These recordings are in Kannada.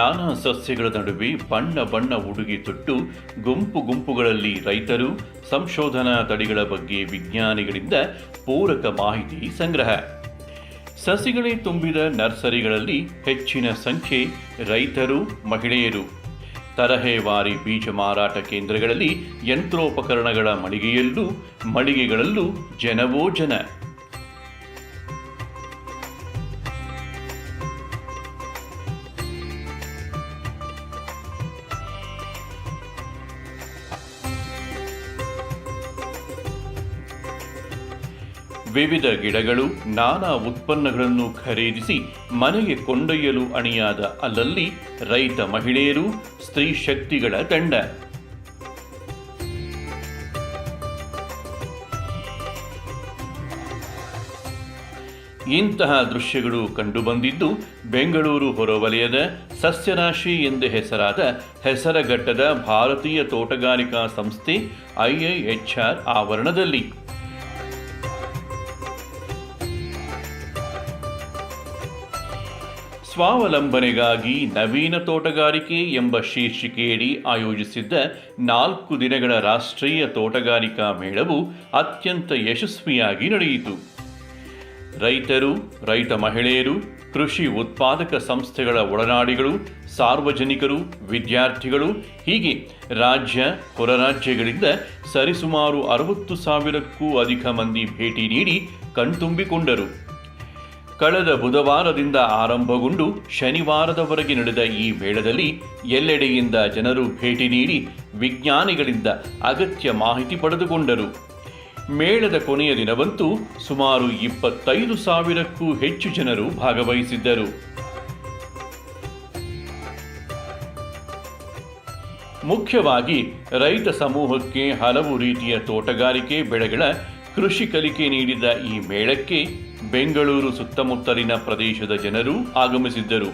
ನಾನಾ ಸಸ್ಯಗಳ ನಡುವೆ ಬಣ್ಣ ಬಣ್ಣ ಉಡುಗೆ ತೊಟ್ಟು ಗುಂಪು ಗುಂಪುಗಳಲ್ಲಿ ರೈತರು ಸಂಶೋಧನಾ ತಳಿಗಳ ಬಗ್ಗೆ ವಿಜ್ಞಾನಿಗಳಿಂದ ಪೂರಕ ಮಾಹಿತಿ ಸಂಗ್ರಹ. ಸಸಿಗಳೇ ತುಂಬಿದ ನರ್ಸರಿಗಳಲ್ಲಿ ಹೆಚ್ಚಿನ ಸಂಖ್ಯೆ ರೈತರು, ಮಹಿಳೆಯರು. ತರಹೇವಾರಿ ಬೀಜ ಮಾರಾಟ ಕೇಂದ್ರಗಳಲ್ಲಿ ಯಂತ್ರೋಪಕರಣಗಳ ಮಳಿಗೆಯಲ್ಲೂ ಮಳಿಗೆಗಳಲ್ಲೂ ಜನವೋ ಜನ. ವಿವಿಧ ಗಿಡಗಳು ನಾನಾ ಉತ್ಪನ್ನಗಳನ್ನು ಖರೀದಿಸಿ ಮನೆಗೆ ಕೊಂಡೊಯ್ಯಲು ಅಣಿಯಾದ ಅಲ್ಲಲ್ಲಿ ರೈತ ಮಹಿಳೆಯರು, ಸ್ತ್ರೀ ಶಕ್ತಿಗಳ ತಂಡ. ಇಂತಹ ದೃಶ್ಯಗಳು ಕಂಡುಬಂದಿದ್ದು ಬೆಂಗಳೂರು ಹೊರವಲಯದ ಸಸ್ಯರಾಶಿ ಎಂದು ಹೆಸರಾದ ಹೆಸರಘಟ್ಟದ ಭಾರತೀಯ ತೋಟಗಾರಿಕಾ ಸಂಸ್ಥೆ ಐಐಎಚ್ಆರ್ ಆವರಣದಲ್ಲಿ. ಸ್ವಾವಲಂಬನೆಗಾಗಿ ನವೀನ ತೋಟಗಾರಿಕೆ ಎಂಬ ಶೀರ್ಷಿಕೆಯಡಿ ಆಯೋಜಿಸಿದ್ದ ನಾಲ್ಕು ದಿನಗಳ ರಾಷ್ಟ್ರೀಯ ತೋಟಗಾರಿಕಾ ಮೇಳವು ಅತ್ಯಂತ ಯಶಸ್ವಿಯಾಗಿ ನಡೆಯಿತು. ರೈತರು, ರೈತ ಮಹಿಳೆಯರು, ಕೃಷಿ ಉತ್ಪಾದಕ ಸಂಸ್ಥೆಗಳ ಒಡನಾಡಿಗಳು, ಸಾರ್ವಜನಿಕರು, ವಿದ್ಯಾರ್ಥಿಗಳು, ಹೀಗೆ ರಾಜ್ಯ, ಹೊರ ರಾಜ್ಯಗಳಿಂದ ಸರಿಸುಮಾರು ಅರವತ್ತು ಸಾವಿರಕ್ಕೂ ಅಧಿಕ ಮಂದಿ ಭೇಟಿ ನೀಡಿ ಕಣ್ತುಂಬಿಕೊಂಡರು. ಕಳೆದ ಬುಧವಾರದಿಂದ ಆರಂಭಗೊಂಡು ಶನಿವಾರದವರೆಗೆ ನಡೆದ ಈ ಮೇಳದಲ್ಲಿ ಎಲ್ಲೆಡೆಯಿಂದ ಜನರು ಭೇಟಿ ನೀಡಿ ವಿಜ್ಞಾನಿಗಳಿಂದ ಅಗತ್ಯ ಮಾಹಿತಿ ಪಡೆದುಕೊಂಡರು. ಮೇಳದ ಕೊನೆಯ ದಿನವಂತೂ ಸುಮಾರು ಇಪ್ಪತ್ತೈದು ಸಾವಿರಕ್ಕೂ ಹೆಚ್ಚು ಜನರು ಭಾಗವಹಿಸಿದ್ದರು. ಮುಖ್ಯವಾಗಿ ರೈತ ಸಮೂಹಕ್ಕೆ ಹಲವು ರೀತಿಯ ತೋಟಗಾರಿಕೆ ಬೆಳೆಗಳ ಕೃಷಿ ಕಲಿಕೆ ನೀಡಿದ ಈ ಮೇಳಕ್ಕೆ ಬೆಂಗಳೂರು ಸುತ್ತಮುತ್ತಲಿನ ಪ್ರದೇಶದ ಜನರು ಆಗಮಿಸಿದ್ದರು.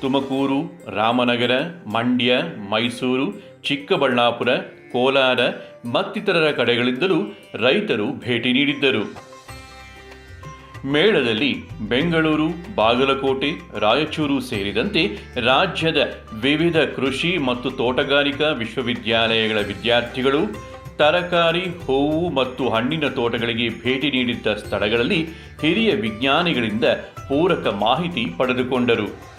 ತುಮಕೂರು, ರಾಮನಗರ, ಮಂಡ್ಯ, ಮೈಸೂರು, ಚಿಕ್ಕಬಳ್ಳಾಪುರ, ಕೋಲಾರ ಮತ್ತಿತರರ ಕಡೆಗಳಿಂದಲೂ ರೈತರು ಭೇಟಿ ನೀಡಿದ್ದರು. ಮೇಳದಲ್ಲಿ ಬೆಂಗಳೂರು, ಬಾಗಲಕೋಟೆ, ರಾಯಚೂರು ಸೇರಿದಂತೆ ರಾಜ್ಯದ ವಿವಿಧ ಕೃಷಿ ಮತ್ತು ತೋಟಗಾರಿಕಾ ವಿಶ್ವವಿದ್ಯಾಲಯಗಳ ವಿದ್ಯಾರ್ಥಿಗಳು ತರಕಾರಿ, ಹೂವು ಮತ್ತು ಹಣ್ಣಿನ ತೋಟಗಳಿಗೆ ಭೇಟಿ ನೀಡಿದ್ದ ಸ್ಥಳಗಳಲ್ಲಿ ಹಿರಿಯ ವಿಜ್ಞಾನಿಗಳಿಂದ ಪೂರಕ ಮಾಹಿತಿ ಪಡೆದುಕೊಂಡರು.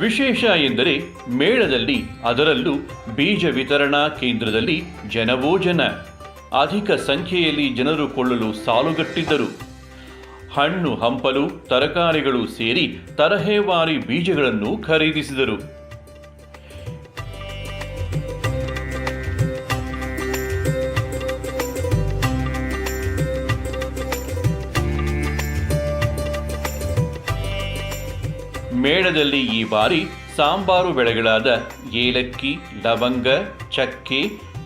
ವಿಶೇಷ ಎಂದರೆ ಮೇಳದಲ್ಲಿ ಅದರಲ್ಲೂ ಬೀಜ ವಿತರಣಾ ಕೇಂದ್ರದಲ್ಲಿ ಜನವೋ ಜನ. ಅಧಿಕ ಸಂಖ್ಯೆಯಲ್ಲಿ ಜನರು ಕೊಳ್ಳಲು ಸಾಲುಗಟ್ಟಿದ್ದರು. ಹಣ್ಣು ಹಂಪಲು, ತರಕಾರಿಗಳು ಸೇರಿ ತರಹೇವಾರಿ ಬೀಜಗಳನ್ನು ಖರೀದಿಸಿದರು. ಮೇಳದಲ್ಲಿ ಈ ಬಾರಿ ಸಾಂಬಾರು ಬೆಳೆಗಳಾದ ಏಲಕ್ಕಿ, ಲವಂಗ, ಚಕ್ಕೆ,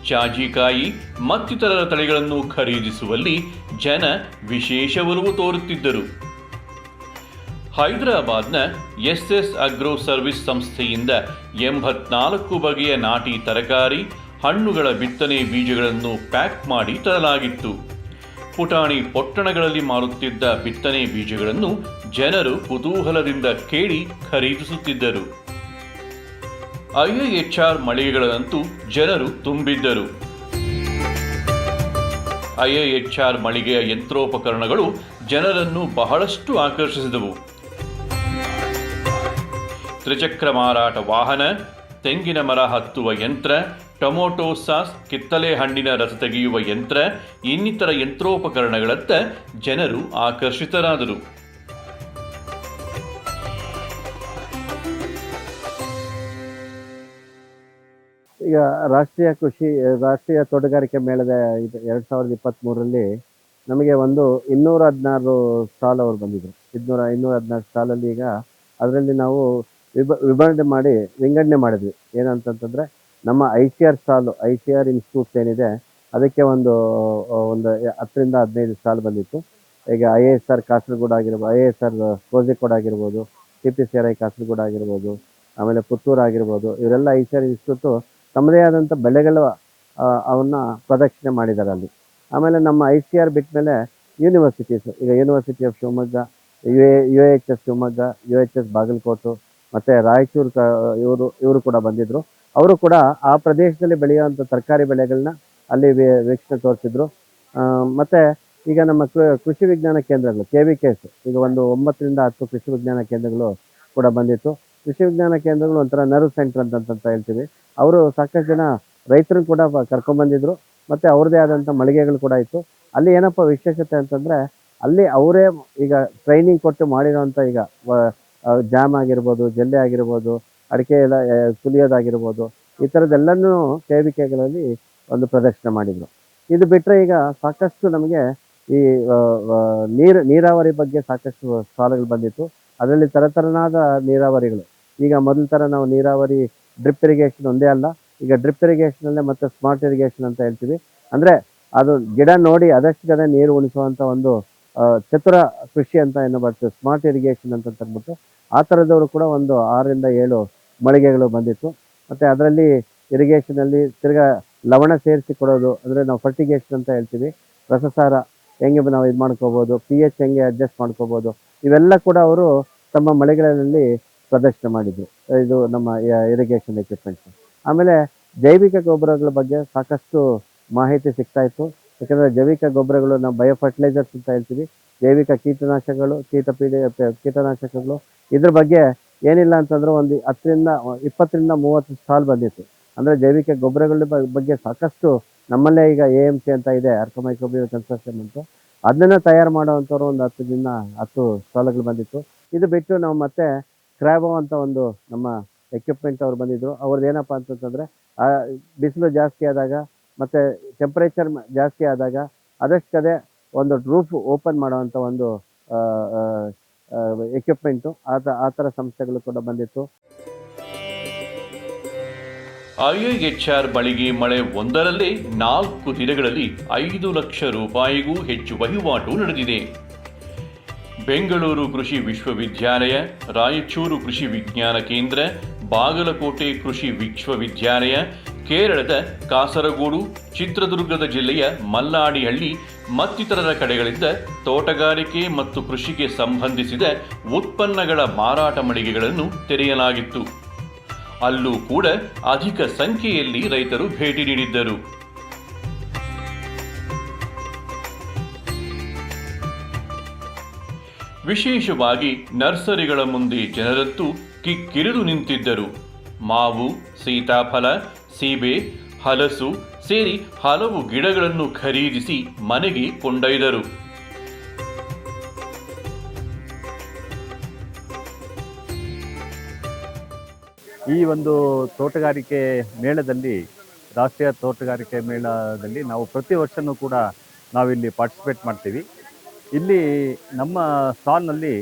ಜಾಜಿಕಾಯಿ ಮತ್ತಿತರರ ತಳಿಗಳನ್ನು ಖರೀದಿಸುವಲ್ಲಿ ಜನ ವಿಶೇಷ ಒಲವು ತೋರುತ್ತಿದ್ದರು. ಹೈದರಾಬಾದ್ನ ಎಸ್ ಎಸ್ ಅಗ್ರೋ ಸರ್ವಿಸ್ ಸಂಸ್ಥೆಯಿಂದ ಎಂಬತ್ನಾಲ್ಕು ಬಗೆಯ ನಾಟಿ ತರಕಾರಿ, ಹಣ್ಣುಗಳ ಬಿತ್ತನೆ ಬೀಜಗಳನ್ನು ಪ್ಯಾಕ್ ಮಾಡಿ ತರಲಾಗಿತ್ತು. ಪುಟಾಣಿ ಪೊಟ್ಟಣಗಳಲ್ಲಿ ಮಾರುತ್ತಿದ್ದ ಬಿತ್ತನೆ ಬೀಜಗಳನ್ನು ಜನರು ಕುತೂಹಲದಿಂದ ಕೇಳಿ ಖರೀದಿಸುತ್ತಿದ್ದರು. ಐಐಎಚ್ಆರ್ ಮಳಿಗೆಗಳಂತೂ ಜನರು ತುಂಬಿದ್ದರು. ಐಐಎಚ್ಆರ್ ಮಳಿಗೆಯ ಯಂತ್ರೋಪಕರಣಗಳು ಜನರನ್ನು ಬಹಳಷ್ಟು ಆಕರ್ಷಿಸಿದವು. ತ್ರಿಚಕ್ರ ಮಾರಾಟ ವಾಹನ, ತೆಂಗಿನ ಮರ ಹತ್ತುವ ಯಂತ್ರ, ಟೊಮೊಟೊ ಸಾಸ್, ಕಿತ್ತಲೆ ಹಣ್ಣಿನ ರಸ ತೆಗೆಯುವ ಯಂತ್ರ, ಇನ್ನಿತರ ಯಂತ್ರೋಪಕರಣಗಳತ್ತ ಜನರು ಆಕರ್ಷಿತರಾದರು. ಈಗ ರಾಷ್ಟ್ರೀಯ ಕೃಷಿ, ರಾಷ್ಟ್ರೀಯ ತೋಟಗಾರಿಕೆ ಮೇಳದ ಇದು ಎರಡು ಸಾವಿರದ ಇಪ್ಪತ್ತ್ಮೂರರಲ್ಲಿ ನಮಗೆ ಒಂದು ಇನ್ನೂರ ಹದಿನಾರು ಸ್ಟಾಲ್ ಅವರು ಬಂದಿದ್ದರು ಇನ್ನೂರ ಇನ್ನೂರ ಹದಿನಾರು ಸ್ಟಾಲಲ್ಲಿ ಈಗ ಅದರಲ್ಲಿ ನಾವು ವಿಭ, ವಿಭಜನೆ ಮಾಡಿ ವಿಂಗಡಣೆ ಮಾಡಿದ್ವಿ. ಏನಂತಂತಂದರೆ ನಮ್ಮ I C R stall, I C R institutes ಏನಿದೆ, ಅದಕ್ಕೆ ಒಂದು ಒಂದು ಹತ್ತರಿಂದ ಹದಿನೈದು ಸ್ಟಾಲ್ ಬಂದಿತ್ತು. ಈಗ ಐ ಎಸ್ ಆರ್ ಕಾಸರಗೋಡು ಆಗಿರ್ಬೋದು ಐ ಎಸ್ ಆರ್ ಕೋಝಿಕೋಡ್ ಆಗಿರ್ಬೋದು, T P C R I Kasaragod ಆಗಿರ್ಬೋದು, ಆಮೇಲೆ ಪುತ್ತೂರು ಆಗಿರ್ಬೋದು, ಇವರೆಲ್ಲ ಐ ಸಿ ಆರ್ ಇನ್ಸ್ಟಿಟ್ಯೂಟು ತಮ್ಮದೇ ಆದಂಥ ಬೆಳೆಗಳು ಅವನ್ನ ಪ್ರದಕ್ಷಿಣೆ ಮಾಡಿದ್ದಾರೆ ಅಲ್ಲಿ. ಆಮೇಲೆ ನಮ್ಮ ಐ ಸಿ ಆರ್ ಬಿಟ್ಟ ಮೇಲೆ ಯೂನಿವರ್ಸಿಟೀಸ್ ಈಗ university of Shivamogga U A U H S Shivamogga U H S Bagalkot, ಮತ್ತು ರಾಯಚೂರು ಕ, ಇವರು ಇವರು ಕೂಡ ಬಂದಿದ್ದರು ಅವರು ಕೂಡ ಆ ಪ್ರದೇಶದಲ್ಲಿ ಬೆಳೆಯುವಂಥ ತರಕಾರಿ ಬೆಳೆಗಳನ್ನ ಅಲ್ಲಿ ವೀಕ್ಷಣೆ ತೋರಿಸಿದ್ರು. ಮತ್ತು ಈಗ ನಮ್ಮ ಕೃಷಿ ವಿಜ್ಞಾನ ಕೇಂದ್ರಗಳು ಕೆ ವಿ ಕೆಸ್ ಈಗ ಒಂದು ಒಂಬತ್ತರಿಂದ ಹತ್ತು ಕೃಷಿ ವಿಜ್ಞಾನ ಕೇಂದ್ರಗಳು ಕೂಡ ಬಂದಿತ್ತು. ಕೃಷಿ ವಿಜ್ಞಾನ ಕೇಂದ್ರಗಳು ಒಂಥರ ನರ್ವ್ ಸೆಂಟರ್ ಅಂತ ಹೇಳ್ತೀವಿ. ಅವರು ಸಾಕಷ್ಟು ಜನ ರೈತರನ್ನು ಕೂಡ ಕರ್ಕೊಂಬಂದಿದ್ರು ಮತ್ತು ಅವ್ರದ್ದೇ ಆದಂಥ ಮಳಿಗೆಗಳು ಕೂಡ ಇತ್ತು. ಅಲ್ಲಿ ಏನಪ್ಪ ವಿಶೇಷತೆ ಅಂತಂದರೆ, ಅಲ್ಲಿ ಅವರೇ ಈಗ ಟ್ರೈನಿಂಗ್ ಕೊಟ್ಟು ಮಾಡಿರೋಂಥ ಈಗ ಜಾಮ್ ಆಗಿರ್ಬೋದು, ಜಲ್ಲೆ ಆಗಿರ್ಬೋದು, ಅಡಿಕೆ ಎಲ್ಲ ಸುಲಿಯೋದಾಗಿರ್ಬೋದು, ಈ ಥರದ್ದೆಲ್ಲನೂ ಕೆ ವಿ ಕೆಗಳಲ್ಲಿ ಒಂದು ಪ್ರದರ್ಶನ ಮಾಡಿದರು. ಇದು ಬಿಟ್ಟರೆ ಈಗ ಸಾಕಷ್ಟು ನಮಗೆ ಈ ನೀರು, ನೀರಾವರಿ ಬಗ್ಗೆ ಸಾಕಷ್ಟು ಸಾಲಗಳು ಬಂದಿತ್ತು. ಅದರಲ್ಲಿ ಥರಥರನಾದ ನೀರಾವರಿಗಳು. ಈಗ ಮೊದಲ ಥರ ನಾವು ನೀರಾವರಿ ಡ್ರಿಪ್ ಇರಿಗೇಷನ್ ಒಂದೇ ಅಲ್ಲ. ಈಗ ಡ್ರಿಪ್ ಇರಿಗೇಷನಲ್ಲೇ ಮತ್ತೆ ಸ್ಮಾರ್ಟ್ ಇರಿಗೇಷನ್ ಅಂತ ಹೇಳ್ತೀವಿ. ಅಂದರೆ ಅದು ಗಿಡ ನೋಡಿ ಅದಷ್ಟು ನೀರು ಉಣಿಸುವಂಥ ಒಂದು ಚತುರ ಕೃಷಿ ಅಂತ ಏನು ಬರ್ತದೆ. ಸ್ಮಾರ್ಟ್ ಇರಿಗೇಷನ್ ಅಂತ ಅಂದ್ಬಿಟ್ಟು ಆ ಥರದವರು ಕೂಡ ಒಂದು ಆರರಿಂದ ಏಳು ಮಳಿಗೆಗಳು ಬಂದಿತ್ತು. ಮತ್ತು ಅದರಲ್ಲಿ ಇರಿಗೇಷನಲ್ಲಿ ತಿರ್ಗಾ ಲವಣ ಸೇರಿಸಿ ಕೊಡೋದು, ಅಂದರೆ ನಾವು ಫರ್ಟಿಗೇಷನ್ ಅಂತ ಹೇಳ್ತೀವಿ. ರಸಸಾರ ಹೆಂಗೆ ನಾವು ಇದು ಮಾಡ್ಕೋಬೋದು ಪಿ ಎಚ್ ಹೆಂಗೆ ಅಡ್ಜಸ್ಟ್ ಮಾಡ್ಕೋಬೋದು, ಇವೆಲ್ಲ ಕೂಡ ಅವರು ತಮ್ಮ ಮಳೆಗಳಲ್ಲಿ ಪ್ರದರ್ಶನ ಮಾಡಿದ್ರು. ಇದು ನಮ್ಮ ಇರಿಗೇಷನ್ ಎಕ್ವಿಪ್ಮೆಂಟ್ಸ್ ಆಮೇಲೆ ಜೈವಿಕ ಗೊಬ್ಬರಗಳ ಬಗ್ಗೆ ಸಾಕಷ್ಟು ಮಾಹಿತಿ ಸಿಗ್ತಾ ಇತ್ತು. ಯಾಕಂದರೆ ಜೈವಿಕ ಗೊಬ್ಬರಗಳು ನಾವು ಬಯೋ ಫರ್ಟಿಲೈಸರ್ಸ್ ಅಂತ ಹೇಳ್ತೀವಿ. ಜೈವಿಕ ಕೀಟನಾಶಕಗಳು ಕೀಟ ಪೀಡಿ ಕೀಟನಾಶಕಗಳು. ಇದ್ರ ಬಗ್ಗೆ ಏನಿಲ್ಲ ಅಂತಂದ್ರೆ ಒಂದು ಹತ್ತರಿಂದ, ಇಪ್ಪತ್ತರಿಂದ ಮೂವತ್ತು ಸ್ಟಾಲ್ ಬಂದಿತ್ತು. ಅಂದರೆ ಜೈವಿಕ ಗೊಬ್ಬರಗಳ ಬಗ್ಗೆ ಸಾಕಷ್ಟು ನಮ್ಮಲ್ಲೇ ಈಗ ಎ ಎಂ ಸಿ ಅಂತ ಇದೆ ಅರ್ಕಮೈಕ್ರೋಬಿಯಲ್ ಕನ್ಸ್ಟ್ರಕ್ಷನ್ ಅಂತ. ಅದನ್ನ ತಯಾರು ಮಾಡೋವಂಥವ್ರು ಒಂದು ಹತ್ತು ದಿನ, ಹತ್ತು ಸ್ಟಾಲ್ಗಳು ಬಂದಿತ್ತು. ಇದು ಬಿಟ್ಟು ನಾವು ಮತ್ತೆ ಕ್ರ್ಯಾಬೋ ಅಂತ ಒಂದು ನಮ್ಮ ಎಕ್ವಿಪ್ಮೆಂಟ್ ಅವ್ರು ಬಂದಿದ್ರು. ಅವ್ರದ್ದು ಏನಪ್ಪ ಅಂತಂತಂದರೆ ಬಿಸಿಲು ಜಾಸ್ತಿ ಆದಾಗ ಮತ್ತು ಟೆಂಪ್ರೇಚರ್ ಜಾಸ್ತಿ ಆದಾಗ ಅದಷ್ಟು ಒಂದು ರೂಫ್ ಓಪನ್ ಮಾಡುವಂಥ ಒಂದು ಎಕ್ವಿಪ್ಮೆಂಟು ಆ ತ- ಆ ಥರ ಸಂಸ್ಥೆಗಳು ಕೂಡ ಬಂದಿತ್ತು. ಐಐಎಚ್ಆರ್ ಬಳಿಗೆ ಮಳೆ ಒಂದರಲ್ಲಿ ನಾಲ್ಕು ದಿನಗಳಲ್ಲಿ ಐದು ಲಕ್ಷ ರೂಪಾಯಿಗೂ ಹೆಚ್ಚು ವಹಿವಾಟು ನಡೆದಿದೆ. ಬೆಂಗಳೂರು ಕೃಷಿ ವಿಶ್ವವಿದ್ಯಾಲಯ, ರಾಯಚೂರು ಕೃಷಿ ವಿಜ್ಞಾನ ಕೇಂದ್ರ, ಬಾಗಲಕೋಟೆ ಕೃಷಿ ವಿಶ್ವವಿದ್ಯಾಲಯ, ಕೇರಳದ ಕಾಸರಗೋಡು, ಚಿತ್ರದುರ್ಗದ ಜಿಲ್ಲೆಯ ಮಲ್ಲಾಡಿಹಳ್ಳಿ ಮತ್ತಿತರರ ಕಡೆಗಳಿಂದ ತೋಟಗಾರಿಕೆ ಮತ್ತು ಕೃಷಿಗೆ ಸಂಬಂಧಿಸಿದ ಉತ್ಪನ್ನಗಳ ಮಾರಾಟ ಮಳಿಗೆಗಳನ್ನು ತೆರೆಯಲಾಗಿತ್ತು. ಅಲ್ಲೂ ಕೂಡ ಅಧಿಕ ಸಂಖ್ಯೆಯಲ್ಲಿ ರೈತರು ಭೇಟಿ ನೀಡಿದ್ದರು. ವಿಶೇಷವಾಗಿ ನರ್ಸರಿಗಳ ಮುಂದೆ ಜನರತ್ತು ಕಿಕ್ಕಿರಿದು ನಿಂತಿದ್ದರು. ಮಾವು, ಸೀತಾಫಲ, ಸೀಬೆ, ಹಲಸು ಸೇರಿ ಹಲವು ಗಿಡಗಳನ್ನು ಖರೀದಿಸಿ ಮನೆಗೆ ಕೊಂಡೊಯ್ದರು. ಈ ಒಂದು ತೋಟಗಾರಿಕೆ ಮೇಳದಲ್ಲಿ, ರಾಷ್ಟ್ರೀಯ ತೋಟಗಾರಿಕೆ ಮೇಳದಲ್ಲಿ ನಾವು ಪ್ರತಿ ವರ್ಷವೂ ಕೂಡ ನಾವಿಲ್ಲಿ ಪಾರ್ಟಿಸಿಪೇಟ್ ಮಾಡ್ತೀವಿ. ಇಲ್ಲಿ ನಮ್ಮ ಸ್ಟಾಲ್ನಲ್ಲಿ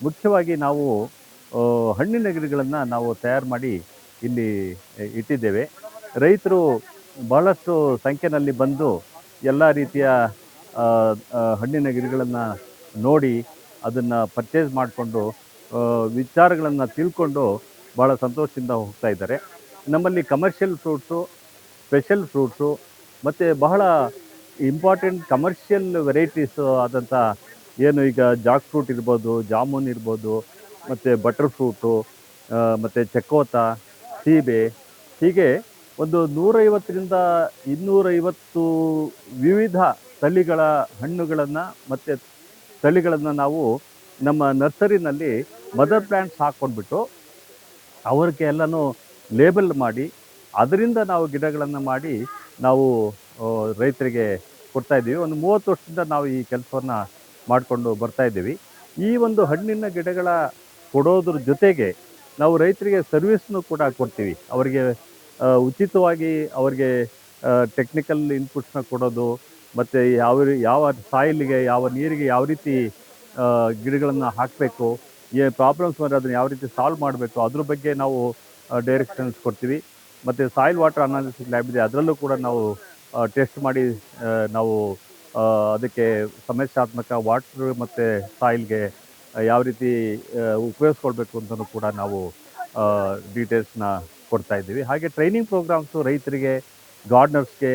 ಮುಖ್ಯವಾಗಿ ನಾವು ಹಣ್ಣಿನ ಗಿಡಗಳನ್ನು ನಾವು ತಯಾರು ಮಾಡಿ ಇಲ್ಲಿ ಇಟ್ಟಿದ್ದೇವೆ. ರೈತರು ಬಹಳಷ್ಟು ಸಂಖ್ಯೆಯಲ್ಲಿ ಬಂದು ಎಲ್ಲ ರೀತಿಯ ಹಣ್ಣಿನ ಗಿಡಗಳನ್ನು ನೋಡಿ ಅದನ್ನು ಪರ್ಚೇಸ್ ಮಾಡಿಕೊಂಡು ವಿಚಾರಗಳನ್ನು ತಿಳ್ಕೊಂಡು ಭಾಳ ಸಂತೋಷದಿಂದ ಹೋಗ್ತಾ ಇದ್ದಾರೆ. ನಮ್ಮಲ್ಲಿ ಕಮರ್ಷಿಯಲ್ ಫ್ರೂಟ್ಸು ಸ್ಪೆಷಲ್ ಫ್ರೂಟ್ಸು ಮತ್ತು ಬಹಳ ಇಂಪಾರ್ಟೆಂಟ್ ಕಮರ್ಷಿಯಲ್ ವೆರೈಟೀಸು ಆದಂಥ ಏನು ಈಗ ಜಾಕ್ ಫ್ರೂಟ್ ಇರ್ಬೋದು, ಜಾಮೂನ್ ಇರ್ಬೋದು, ಮತ್ತು ಬಟರ್ ಫ್ರೂಟು ಮತ್ತು ಚಕೋತ ಸೀಬೆ. ಹೀಗೆ ಒಂದು ನೂರೈವತ್ತರಿಂದ ಇನ್ನೂರೈವತ್ತು ವಿವಿಧ ತಳಿಗಳ ಹಣ್ಣುಗಳನ್ನು ಮತ್ತು ತಳಿಗಳನ್ನು ನಾವು ನಮ್ಮ ನರ್ಸರಿನಲ್ಲಿ ಮದರ್ ಪ್ಲ್ಯಾಂಟ್ಸ್ ಹಾಕ್ಕೊಂಡ್ಬಿಟ್ಟು ಅವ್ರಿಗೆ ಎಲ್ಲನೂ ಲೇಬಲ್ ಮಾಡಿ, ಅದರಿಂದ ನಾವು ಗಿಡಗಳನ್ನು ಮಾಡಿ ನಾವು ರೈತರಿಗೆ ಕೊಡ್ತಾ ಇದ್ದೀವಿ. ಒಂದು ಮೂವತ್ತು ವರ್ಷದಿಂದ ನಾವು ಈ ಕೆಲಸವನ್ನು ಮಾಡಿಕೊಂಡು ಬರ್ತಾ ಇದ್ದೀವಿ. ಈ ಒಂದು ಹಣ್ಣಿನ ಗಿಡಗಳ ಕೊಡೋದ್ರ ಜೊತೆಗೆ ನಾವು ರೈತರಿಗೆ ಸರ್ವಿಸ್ನು ಕೂಡ ಕೊಡ್ತೀವಿ. ಅವರಿಗೆ ಉಚಿತವಾಗಿ ಅವರಿಗೆ ಟೆಕ್ನಿಕಲ್ ಇನ್ಪುಟ್ಸ್ನ ಕೊಡೋದು, ಮತ್ತು ಯಾವ ಯಾವ ಸಾಯಿಲಿಗೆ, ಯಾವ ನೀರಿಗೆ ಯಾವ ರೀತಿ ಗಿಡಗಳನ್ನು ಹಾಕಬೇಕು, ಏ ಪ್ರಾಬ್ಲಮ್ಸ್ ಬಂದರೆ ಅದನ್ನು ಯಾವ ರೀತಿ ಸಾಲ್ವ್ ಮಾಡಬೇಕು, ಅದ್ರ ಬಗ್ಗೆ ನಾವು ಡೈರೆಕ್ಷನ್ಸ್ ಕೊಡ್ತೀವಿ. ಮತ್ತು ಸಾಯಿಲ್ ವಾಟರ್ ಅನಾಲಿಸಿಸ್ ಲ್ಯಾಬ್ ಇದೆ. ಅದರಲ್ಲೂ ಕೂಡ ನಾವು ಟೆಸ್ಟ್ ಮಾಡಿ ನಾವು ಅದಕ್ಕೆ ಸಮಸ್ಯಾತ್ಮಕ ವಾಟ್ರ್ ಮತ್ತು ಸಾಯಿಲ್ಗೆ ಯಾವ ರೀತಿ ಉಪಯೋಗಿಸ್ಕೊಳ್ಬೇಕು ಅಂತಲೂ ಕೂಡ ನಾವು ಡೀಟೇಲ್ಸ್ನ ಕೊಡ್ತಾ ಇದ್ದೀವಿ. ಹಾಗೆ ಟ್ರೈನಿಂಗ್ ಪ್ರೋಗ್ರಾಮ್ಸು ರೈತರಿಗೆ ಗಾರ್ಡ್ನರ್ಸ್ಗೆ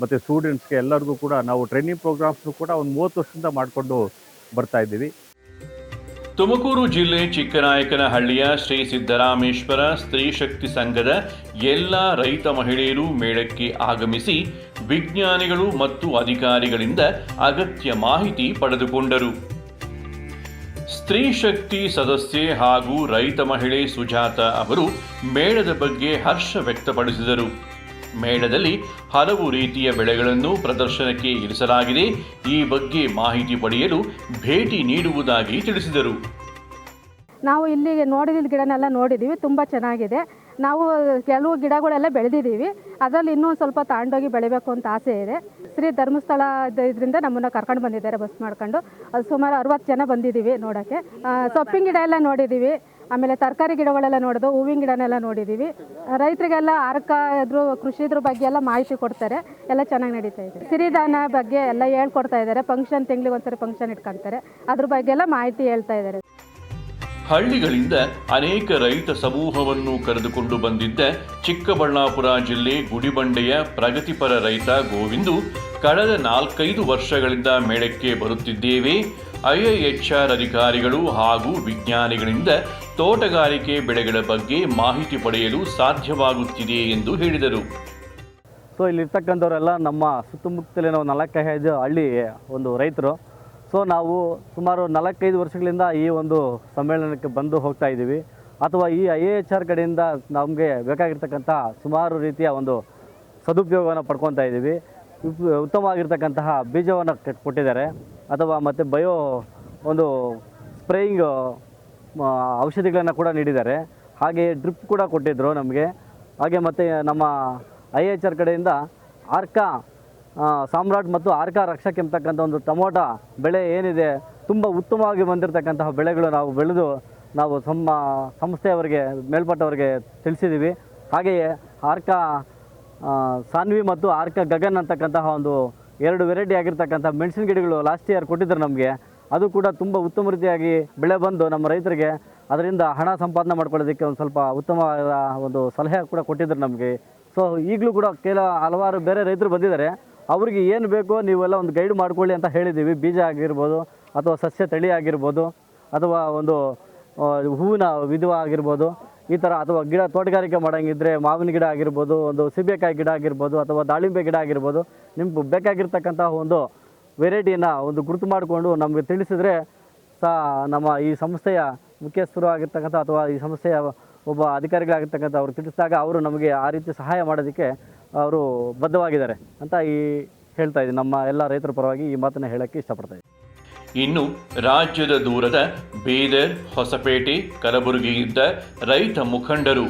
ಮತ್ತು ಸ್ಟೂಡೆಂಟ್ಸ್ಗೆ ಎಲ್ಲರಿಗೂ ಕೂಡ ನಾವು ಟ್ರೈನಿಂಗ್ ಪ್ರೋಗ್ರಾಮ್ಸ್ನು ಕೂಡ ಒಂದು ಮೂವತ್ತು ವರ್ಷದಿಂದ ಮಾಡಿಕೊಂಡು ಬರ್ತಾ ಇದ್ದೀವಿ. ತುಮಕೂರು ಜಿಲ್ಲೆ ಚಿಕ್ಕನಾಯಕನಹಳ್ಳಿಯ ಶ್ರೀ ಸಿದ್ದರಾಮೇಶ್ವರ ಸ್ತ್ರೀ ಶಕ್ತಿ ಸಂಘದ ಎಲ್ಲ ರೈತ ಮಹಿಳೆಯರು ಮೇಳಕ್ಕೆ ಆಗಮಿಸಿ ವಿಜ್ಞಾನಿಗಳು ಮತ್ತು ಅಧಿಕಾರಿಗಳಿಂದ ಅಗತ್ಯ ಮಾಹಿತಿ ಪಡೆದುಕೊಂಡರು. ಸ್ತ್ರೀ ಶಕ್ತಿ ಸದಸ್ಯೆ ಹಾಗೂ ರೈತ ಮಹಿಳೆ ಸುಜಾತ ಅವರು ಮೇಳದ ಬಗ್ಗೆ ಹರ್ಷ ವ್ಯಕ್ತಪಡಿಸಿದರು. ಮೇಳದಲ್ಲಿ ಹಲವು ರೀತಿಯ ಬೆಳೆಗಳನ್ನು ಪ್ರದರ್ಶನಕ್ಕೆ ಇರಿಸಲಾಗಿದೆ. ಈ ಬಗ್ಗೆ ಮಾಹಿತಿ ಪಡೆಯಲು ಭೇಟಿ ನೀಡುವುದಾಗಿ ತಿಳಿಸಿದರು. ನಾವು ಇಲ್ಲಿ ನೋಡಿದ ಗಿಡನೆಲ್ಲ ನೋಡಿದ್ದೀವಿ ತುಂಬ ಚೆನ್ನಾಗಿದೆ. ನಾವು ಕೆಲವು ಗಿಡಗಳೆಲ್ಲ ಬೆಳೆದಿದ್ದೀವಿ. ಅದರಲ್ಲಿ ಇನ್ನೂ ಸ್ವಲ್ಪ ತಾಂಡೋಗಿ ಬೆಳಿಬೇಕು ಅಂತ ಆಸೆ ಇದೆ. ಶ್ರೀ ಧರ್ಮಸ್ಥಳ ಇದ್- ಇದರಿಂದ ನಮ್ಮನ್ನು ಕರ್ಕೊಂಡು ಬಂದಿದ್ದಾರೆ ಬಸ್ ಮಾಡ್ಕೊಂಡು. ಅದು ಸುಮಾರು ಅರವತ್ತು ಜನ ಬಂದಿದ್ದೀವಿ ನೋಡೋಕ್ಕೆ. ಸೊಪ್ಪಿನ ಗಿಡ ಎಲ್ಲ ನೋಡಿದ್ದೀವಿ. ಆಮೇಲೆ ತರಕಾರಿ ಗಿಡಗಳೆಲ್ಲ ನೋಡೋದು, ಹೂವಿನ ಗಿಡನೆಲ್ಲ ನೋಡಿದ್ದೀವಿ ರೈತರಿಗೆಲ್ಲ ಆರ್ಕ ಇದ್ರು ಕೃಷಿ ಇದ್ರ ಬಗ್ಗೆ ಎಲ್ಲ ಮಾಹಿತಿ ಕೊಡ್ತಾರೆ. ಎಲ್ಲ ಚೆನ್ನಾಗಿ ನಡೀತಾ ಇದೆ. ಸಿರಿಧಾನ ಬಗ್ಗೆ ಎಲ್ಲ ಹೇಳ್ಕೊಡ್ತಾ ಇದ್ದಾರೆ. ಫಂಕ್ಷನ್ ತಿಂಗಳಿಗೆ ಒಂದ್ಸರಿ ಫಂಕ್ಷನ್ ಇಟ್ಕೊಳ್ತಾರೆ ಅದ್ರ ಬಗ್ಗೆ ಎಲ್ಲ ಮಾಹಿತಿ ಹೇಳ್ತಾ ಇದ್ದಾರೆ. ಹಳ್ಳಿಗಳಿಂದ ಅನೇಕ ರೈತ ಸಮೂಹವನ್ನು ಕರೆದುಕೊಂಡು ಬಂದಿದ್ದ ಚಿಕ್ಕಬಳ್ಳಾಪುರ ಜಿಲ್ಲೆ ಗುಡಿಬಂಡೆಯ ಪ್ರಗತಿಪರ ರೈತ ಗೋವಿಂದು, ಕಳೆದ ನಾಲ್ಕೈದು ವರ್ಷಗಳಿಂದ ಮೇಳಕ್ಕೆ ಬರುತ್ತಿದ್ದೇವೆ. ಐಐಎಚ್ಆರ್ ಅಧಿಕಾರಿಗಳು ಹಾಗೂ ವಿಜ್ಞಾನಿಗಳಿಂದ ತೋಟಗಾರಿಕೆ ಬೆಳೆಗಳ ಬಗ್ಗೆ ಮಾಹಿತಿ ಪಡೆಯಲು ಸಾಧ್ಯವಾಗುತ್ತಿದೆ ಎಂದು ಹೇಳಿದರು. ಸೊ, ಇಲ್ಲಿರ್ತಕ್ಕಂಥವರೆಲ್ಲ ನಮ್ಮ ಸುತ್ತಮುತ್ತಲಿನ ನಾಲ್ಕೈದು ಹಳ್ಳಿ ಒಂದು ರೈತರು. ಸೊ, ನಾವು ಸುಮಾರು ನಾಲ್ಕೈದು ವರ್ಷಗಳಿಂದ ಈ ಒಂದು ಸಮ್ಮೇಳನಕ್ಕೆ ಬಂದು ಹೋಗ್ತಾ ಇದ್ದೀವಿ. ಅಥವಾ ಈ ಐ ಎಚ್ ಆರ್ ಕಡೆಯಿಂದ ನಮಗೆ ಬೇಕಾಗಿರ್ತಕ್ಕಂಥ ಸುಮಾರು ರೀತಿಯ ಒಂದು ಸದುಪಯೋಗವನ್ನು ಪಡ್ಕೊತಾ ಇದ್ದೀವಿ. ಉತ್ತಮವಾಗಿರ್ತಕ್ಕಂತಹ ಬೀಜವನ್ನು ಕೊಟ್ಟಿದ್ದಾರೆ. ಅಥವಾ ಮತ್ತು ಬಯೋ ಒಂದು ಸ್ಪ್ರೇಯಿಂಗ್ ಔಷಧಿಗಳನ್ನು ಕೂಡ ನೀಡಿದ್ದಾರೆ. ಹಾಗೆ ಡ್ರಿಪ್ ಕೂಡ ಕೊಟ್ಟಿದ್ದರು ನಮಗೆ. ಹಾಗೆ ಮತ್ತು ನಮ್ಮ ಐ ಎಚ್ ಆರ್ ಕಡೆಯಿಂದ ಆರ್ಕಾ ಸಾಮ್ರಾಟ್ ಮತ್ತು ಆರ್ಕಾ ರಕ್ಷಕ್ ಎಂಬತಕ್ಕಂಥ ಒಂದು ಟೊಮೊಟೊ ಬೆಳೆ ಏನಿದೆ, ತುಂಬ ಉತ್ತಮವಾಗಿ ಬಂದಿರತಕ್ಕಂತಹ ಬೆಳೆಗಳು ನಾವು ಬೆಳೆದು ನಾವು ನಮ್ಮ ಸಂಸ್ಥೆಯವರಿಗೆ, ಮೇಲ್ಪಟ್ಟವರಿಗೆ ತಿಳಿಸಿದ್ದೀವಿ ಹಾಗೆಯೇ ಆರ್ಕಾ ಸಾನ್ವಿ ಮತ್ತು ಆರ್ಕ ಗಗನ್ ಅಂತಕ್ಕಂತಹ ಒಂದು ಎರಡು ವೆರೈಟಿ ಆಗಿರ್ತಕ್ಕಂಥ ಮೆಣಸಿನ ಗಿಡಗಳು ಲಾಸ್ಟ್ ಇಯರ್ ಕೊಟ್ಟಿದ್ದರು ನಮಗೆ. ಅದು ಕೂಡ ತುಂಬ ಉತ್ತಮ ರೀತಿಯಾಗಿ ಬೆಳೆ ಬಂದು ನಮ್ಮ ರೈತರಿಗೆ. ಅದರಿಂದ ಹಣ ಸಂಪಾದನೆ ಮಾಡ್ಕೊಳ್ಳೋದಕ್ಕೆ ಒಂದು ಸ್ವಲ್ಪ ಉತ್ತಮವಾದ ಒಂದು ಸಲಹೆ ಕೂಡ ಕೊಟ್ಟಿದ್ದರು ನಮಗೆ. ಸೊ ಈಗಲೂ ಕೂಡ ಕೆಲ ಹಲವಾರು ಬೇರೆ ರೈತರು ಬಂದಿದ್ದಾರೆ. ಅವ್ರಿಗೆ ಏನು ಬೇಕೋ ನೀವೆಲ್ಲ ಒಂದು ಗೈಡ್ ಮಾಡ್ಕೊಳ್ಳಿ ಅಂತ ಹೇಳಿದ್ದೀವಿ. ಬೀಜ ಆಗಿರ್ಬೋದು ಅಥವಾ ಸಸ್ಯ ತಳಿ ಆಗಿರ್ಬೋದು ಅಥವಾ ಒಂದು ಹೂವಿನ ವಿಧವ ಆಗಿರ್ಬೋದು ಈ ಥರ ಅಥವಾ ಗಿಡ ತೋಟಗಾರಿಕೆ ಮಾಡೋಂಗಿದ್ರೆ ಮಾವಿನ ಗಿಡ ಆಗಿರ್ಬೋದು, ಒಂದು ಸೀಬೆಕಾಯಿ ಗಿಡ ಆಗಿರ್ಬೋದು ಅಥವಾ ದಾಳಿಂಬೆ ಗಿಡ ಆಗಿರ್ಬೋದು ನಿಮ್ಗೆ ಬೇಕಾಗಿರ್ತಕ್ಕಂಥ ಒಂದು ವೆರೈಟಿನ ಒಂದು ಗುರುತು ಮಾಡಿಕೊಂಡು ನಮಗೆ ತಿಳಿಸಿದ್ರೆ ಸಹ ನಮ್ಮ ಈ ಸಂಸ್ಥೆಯ ಮುಖ್ಯಸ್ಥರು ಆಗಿರ್ತಕ್ಕಂಥ ಅಥವಾ ಈ ಸಂಸ್ಥೆಯ ಒಬ್ಬ ಅಧಿಕಾರಿಗಳಾಗಿರ್ತಕ್ಕಂಥ ಅವರು ತಿಳಿಸಿದಾಗ ಅವರು ನಮಗೆ ಆ ರೀತಿ ಸಹಾಯ ಮಾಡೋದಕ್ಕೆ ಅವರು ಬದ್ಧವಾಗಿದ್ದಾರೆ ಅಂತ ಈ ಹೇಳ್ತಾ ಇದ್ದೀನಿ. ನಮ್ಮ ಎಲ್ಲ ರೈತರ ಪರವಾಗಿ ಈ ಮಾತನ್ನು ಹೇಳೋಕ್ಕೆ ಇಷ್ಟಪಡ್ತಾ ಇನ್ನು ರಾಜ್ಯದ ದೂರದ ಬೀದರ್, ಹೊಸಪೇಟೆ ಕಲಬುರಗಿಯಿದ್ದ ರೈತ ಮುಖಂಡರು.